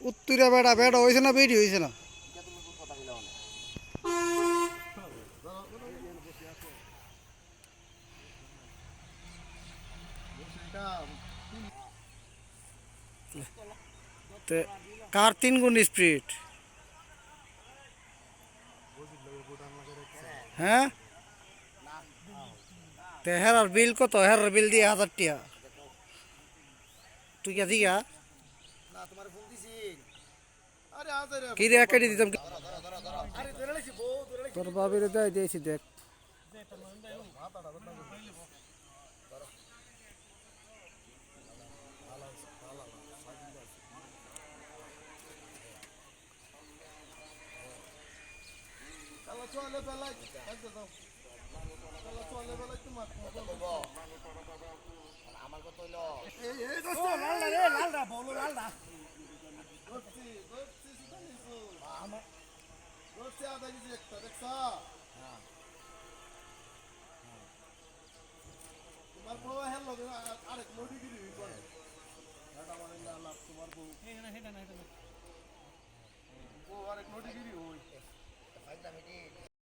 উত্তরা বেড়া বেড়া হয়েছে না বেড়ি হয়েছে না তে কার তিন গুণ স্পিড হ্যাঁ তে হেরার বিল কত হেরার বিল দিয়ে হাজার টিয়া তুই কে দিগা কি রে কেটে দিতাম তোর বাবির দেয় দিয়েছি দেখ আমার হইল এই দোস্ত লালডা বলো সেটা নিছো আমার। ধরছি আধা কেজি একটা দেখছা? তোমার বউ হেল লগে আরেক লড়ি গিরি করে এটা মানে তোমার বউ বউ আরেক লড়ি